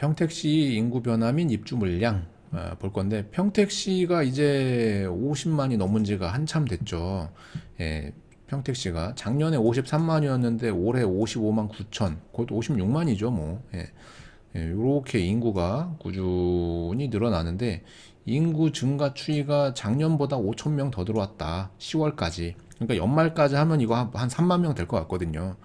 평택시 인구 변화 및 입주 물량 어, 볼 건데 평택시가 이제 50만이 넘은 지가 한참 됐죠. 예, 평택시가 작년에 53만이었는데 올해 55만 9천, 곧 56만이죠, 뭐. 예. 예, 요렇게 인구가 꾸준히 늘어나는데 인구 증가 추이가 작년보다 5천 명 더 들어왔다. 10월까지. 그러니까 연말까지 하면 이거 한, 한 3만 명 될 것 같거든요.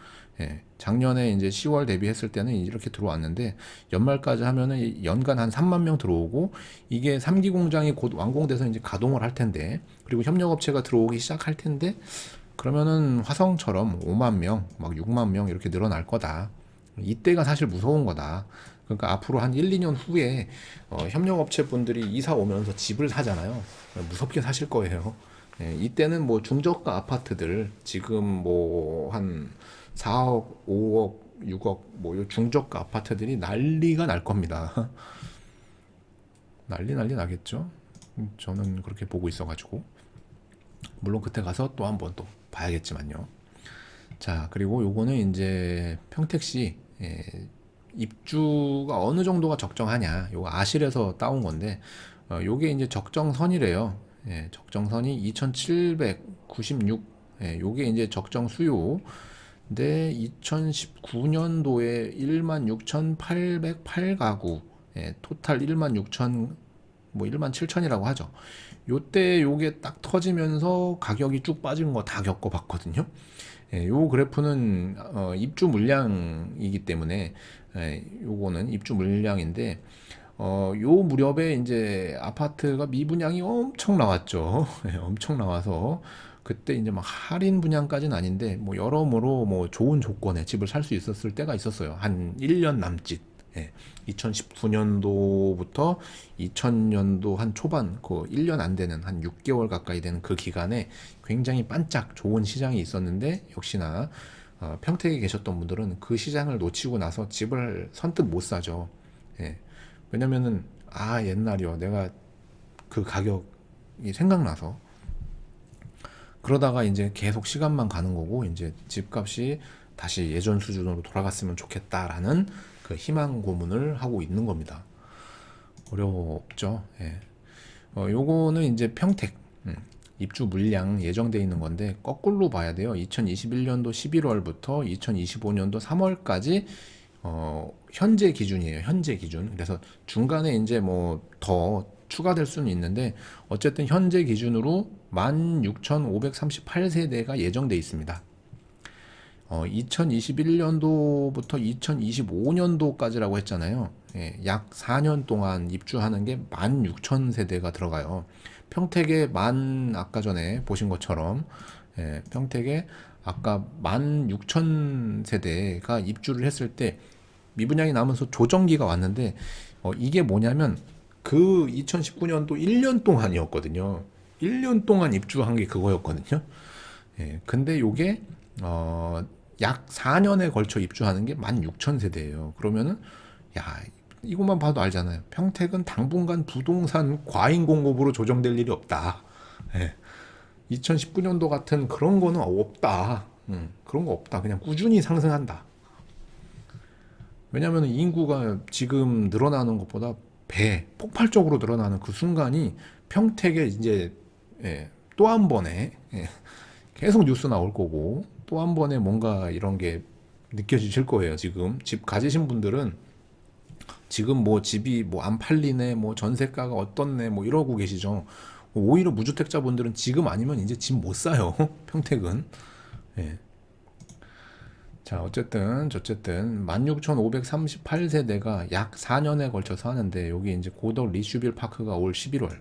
예, 작년에 이제 10월 대비했을 때는 이렇게 들어왔는데 연말까지 하면은 연간 한 3만 명 들어오고 이게 3기 공장이 곧 완공돼서 이제 가동을 할 텐데 그리고 협력업체가 들어오기 시작할 텐데 그러면은 화성처럼 5만 명, 막 6만 명 이렇게 늘어날 거다. 이때가 사실 무서운 거다. 그러니까 앞으로 한 1, 2년 후에 어, 협력업체 분들이 이사 오면서 집을 사잖아요. 무섭게 사실 거예요. 예, 이때는 뭐 중저가 아파트들 지금 뭐한 4억, 5억, 6억 뭐요 중저가 아파트들이 난리가 날 겁니다. 난리 난리 나겠죠. 음, 저는 그렇게 보고 있어가지고 물론 그때 가서 또 한 번 또 봐야겠지만요. 자 그리고 요거는 이제 평택시 예, 입주가 어느 정도가 적정하냐 요거 아실에서 따온 건데 어, 요게 이제 적정선이래요. 예, 적정선이 2,796 예, 요게 이제 적정 수요. 근데 2019년도에 16,808가구, 예, 토탈 16,000, 뭐 17,000이라고 하죠. 요때 요게 딱 터지면서 가격이 쭉 빠진 거 다 겪어봤거든요. 예, 요 그래프는 어, 입주 물량이기 때문에 예, 요거는 입주 물량인데 어, 요 무렵에 이제 아파트가 미분양이 엄청 나왔죠. 예, 엄청 나와서 그때 이제 막 할인 분양까지는 아닌데 뭐 여러모로 뭐 좋은 조건에 집을 살 수 있었을 때가 있었어요. 한 1년 남짓. 예. 2019년도부터 2000년도 한 초반 그 1년 안 되는 한 6개월 가까이 되는 그 기간에 굉장히 반짝 좋은 시장이 있었는데 역시나 어, 평택에 계셨던 분들은 그 시장을 놓치고 나서 집을 선뜻 못 사죠. 예. 왜냐면은 아 옛날이요 내가 그 가격이 생각나서 그러다가 이제 계속 시간만 가는 거고 이제 집값이 다시 예전 수준으로 돌아갔으면 좋겠다라는 그 희망 고문을 하고 있는 겁니다. 어렵죠. 예. 어, 요거는 이제 평택 음, 입주 물량 예정돼 있는 건데 거꾸로 봐야 돼요. 2021년도 11월부터 2025년도 3월까지 어, 현재 기준이에요. 현재 기준. 그래서 중간에 이제 뭐 더 추가될 수는 있는데 어쨌든 현재 기준으로 16,538세대가 예정돼 있습니다. 어, 2021년도부터 2025년도까지라고 했잖아요. 예, 약 4년 동안 입주하는 게 16,000세대가 들어가요. 평택에 만 아까 전에 보신 것처럼 예, 평택에 아까 16,000세대가 입주를 했을 때 미분양이 나면서 조정기가 왔는데 어, 이게 뭐냐면 그 2019년도 1년 동안이었거든요. 1년 동안 입주한 게 그거였거든요. 예, 근데 요게 어, 약 4년에 걸쳐 입주하는 게 16,000세대예요. 그러면은 야, 이것만 봐도 알잖아요. 평택은 당분간 부동산 과잉 공급으로 조정될 일이 없다. 예. 2019년도 같은 그런 거는 없다. 음, 그런 거 없다. 그냥 꾸준히 상승한다. 왜냐하면 인구가 지금 늘어나는 것보다 배 폭발적으로 늘어나는 그 순간이 평택에 이제 예, 또 한 번에 예, 계속 뉴스 나올 거고 또 한 번에 뭔가 이런 게 느껴지실 거예요. 지금 집 가지신 분들은 지금 뭐 집이 뭐 안 팔리네, 뭐 전세가가 어떻네, 뭐 이러고 계시죠. 오히려 무주택자분들은 지금 아니면 이제 집 못 사요. 평택은. 예. 자, 어쨌든, 어쨌든, 16,538세대가 약 4년에 걸쳐서 하는데, 여기 이제 고덕 리슈빌 파크가 올 11월,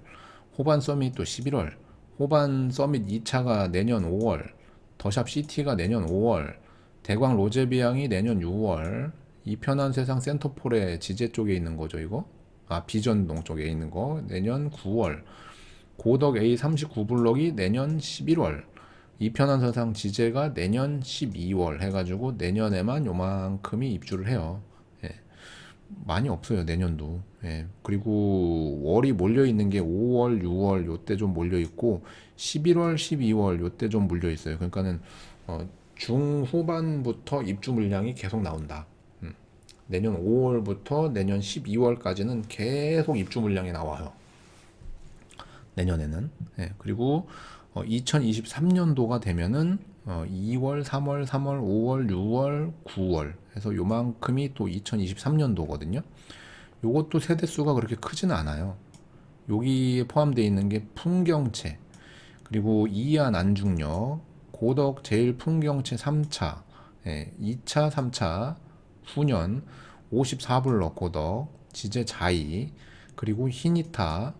호반 서밋도 11월, 호반 서밋 2차가 내년 5월, 더샵 시티가 내년 5월, 대광 로제비앙이 내년 6월, 이편한 세상 센터폴의 지제 쪽에 있는 거죠, 이거? 아, 비전동 쪽에 있는 거, 내년 9월, 고덕 A39블럭이 내년 11월, 이편한 세상 지제가 내년 12월 해가지고 내년에만 요만큼이 입주를 해요. 예. 많이 없어요 내년도. 예. 그리고 월이 몰려 있는 게 5월, 6월 요때 좀 몰려 있고 11월, 12월 요때 좀 몰려 있어요. 그러니까는 어, 중후반부터 입주 물량이 계속 나온다. 음. 내년 5월부터 내년 12월까지는 계속 입주 물량이 나와요. 내년에는. 예, 그리고 어, 2023년도가 되면은 어, 2월, 3월, 3월, 5월, 6월, 9월 해서 요만큼이 또 2023년도거든요. 요것도 세대 수가 그렇게 크지는 않아요. 여기에 포함되어 있는 게 풍경채, 그리고 이안 안중역, 고덕 제일 풍경채 3차, 예, 2차, 3차, 후년, 54블럭 고덕, 지제 자이, 그리고 히니타,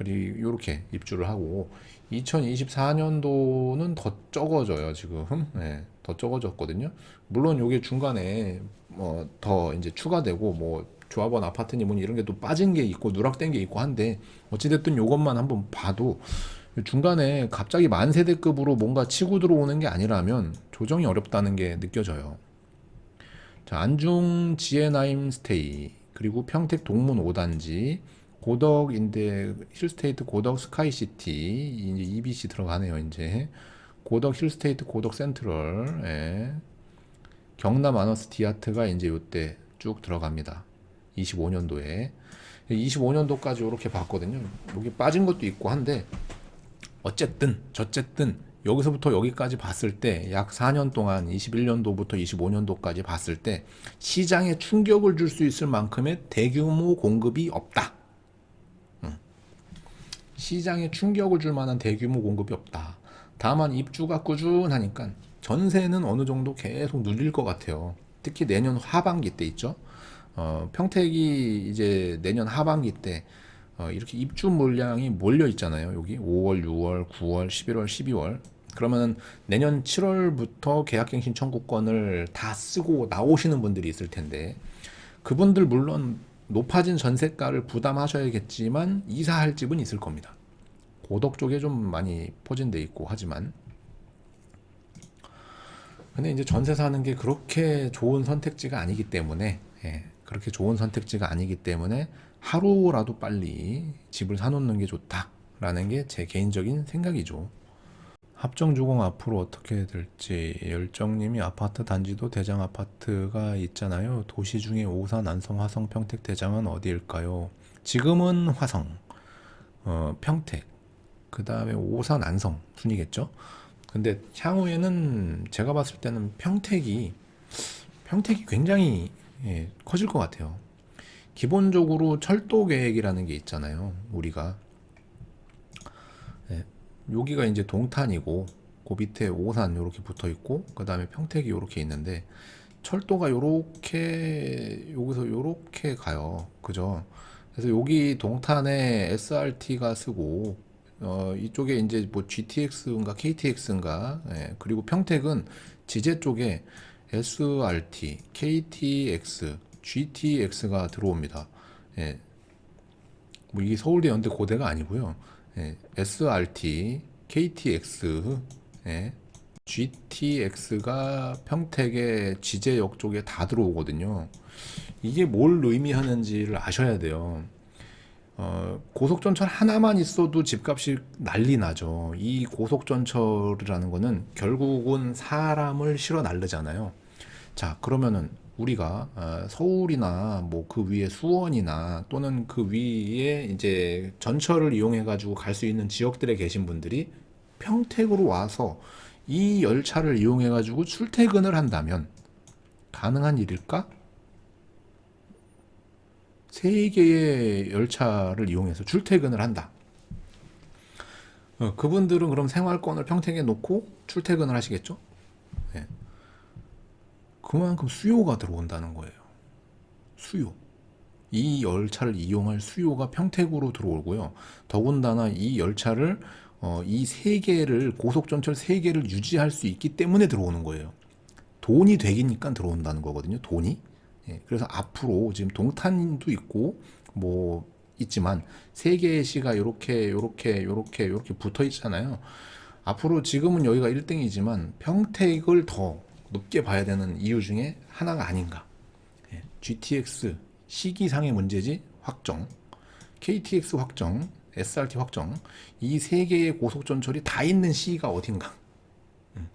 그리고 이렇게 입주를 하고 2024년도는 더 적어져요 지금. 네, 더 적어졌거든요. 물론 요게 중간에 뭐 더 이제 추가되고 뭐 조합원 아파트니 뭐니 이런 게 또 빠진 게 있고 누락된 게 있고 한데 어찌됐든 요것만 한번 봐도 중간에 갑자기 만세대급으로 뭔가 치고 들어오는 게 아니라면 조정이 어렵다는 게 느껴져요. 자 안중 지에나임 스테이 그리고 평택 동문 5단지 고덕 인데 힐스테이트 고덕 스카이시티 이제 EBC 들어가네요 이제 고덕 힐스테이트 고덕 센트럴 예. 경남 아너스 디아트가 이제 요때 쭉 들어갑니다 25년도에 25년도까지 이렇게 봤거든요 여기 빠진 것도 있고 한데 어쨌든 저쨌든 여기서부터 여기까지 봤을 때 약 4년 동안 21년도부터 25년도까지 봤을 때 시장에 충격을 줄 수 있을 만큼의 대규모 공급이 없다. 시장에 충격을 줄 만한 대규모 공급이 없다. 다만 입주가 꾸준하니까 전세는 어느 정도 계속 눌릴 것 같아요. 특히 내년 하반기 때 있죠. 어, 평택이 이제 내년 하반기 때 어, 이렇게 입주 물량이 몰려 있잖아요. 여기 5월, 6월, 9월, 11월, 12월. 그러면은 내년 7월부터 계약갱신 청구권을 다 쓰고 나오시는 분들이 있을 텐데 그분들 물론 높아진 전세가를 부담하셔야겠지만 이사할 집은 있을 겁니다. 고덕 쪽에 좀 많이 포진돼 있고 하지만 근데 이제 전세 사는 게 그렇게 좋은 선택지가 아니기 때문에 예, 그렇게 좋은 선택지가 아니기 때문에 하루라도 빨리 집을 사놓는 게 좋다라는 게 제 개인적인 생각이죠. 합정 주공 앞으로 어떻게 될지 열정님이 아파트 단지도 대장 아파트가 있잖아요. 도시 중에 오산, 안성, 화성, 평택 대장은 어디일까요? 지금은 화성, 어, 평택, 그 다음에 오산, 안성 순이겠죠. 근데 향후에는 제가 봤을 때는 평택이 평택이 굉장히 예, 커질 것 같아요. 기본적으로 철도 계획이라는 게 있잖아요. 우리가 예, 여기가 이제 동탄이고 그 밑에 오산 이렇게 붙어 있고 그 다음에 평택이 이렇게 있는데 철도가 요렇게 여기서 요렇게 가요. 그죠? 그래서 여기 동탄에 SRT가 쓰고 어 이쪽에 이제 뭐 GTX인가 KTX인가 예, 그리고 평택은 지제 쪽에 SRT, KTX, GTX가 들어옵니다. 예. 뭐 이게 서울대 연대 고대가 아니고요. 예, SRT, KTX, 예, GTX가 평택의 지제역 쪽에 다 들어오거든요. 이게 뭘 의미하는지를 아셔야 돼요. 어, 고속전철 하나만 있어도 집값이 난리 나죠. 이 고속전철이라는 거는 결국은 사람을 실어 날르잖아요. 자, 그러면은 우리가 어, 서울이나 뭐 그 위에 수원이나 또는 그 위에 이제 전철을 이용해 가지고 갈 수 있는 지역들에 계신 분들이 평택으로 와서 이 열차를 이용해 가지고 출퇴근을 한다면 가능한 일일까? 세 개의 열차를 이용해서 출퇴근을 한다. 어, 그분들은 그럼 생활권을 평택에 놓고 출퇴근을 하시겠죠? 네. 그만큼 수요가 들어온다는 거예요. 수요. 이 열차를 이용할 수요가 평택으로 들어오고요. 더군다나 이 열차를 어, 이 세 개를 고속전철 세 개를 유지할 수 있기 때문에 들어오는 거예요. 돈이 되기니까 들어온다는 거거든요. 돈이. 예, 그래서 앞으로 지금 동탄도 있고 뭐 있지만 세 개의 시가 이렇게 이렇게 이렇게 이렇게 붙어 있잖아요. 앞으로 지금은 여기가 1등이지만 평택을 더 높게 봐야 되는 이유 중에 하나가 아닌가. 예, GTX 시기상의 문제지 확정, KTX 확정, SRT 확정 이 세 개의 고속전철이 다 있는 시가 어딘가. 음.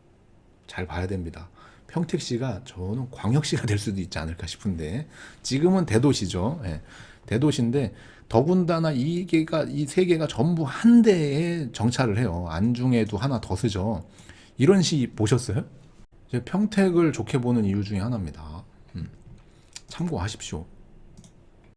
잘 봐야 됩니다. 평택시가 저는 광역시가 될 수도 있지 않을까 싶은데 지금은 대도시죠. 예, 대도시인데 더군다나 이 개가 이 세 개가 전부 한 대에 정차를 해요. 안중에도 하나 더 쓰죠. 이런 시 보셨어요? 평택을 좋게 보는 이유 중에 하나입니다. 음, 참고하십시오.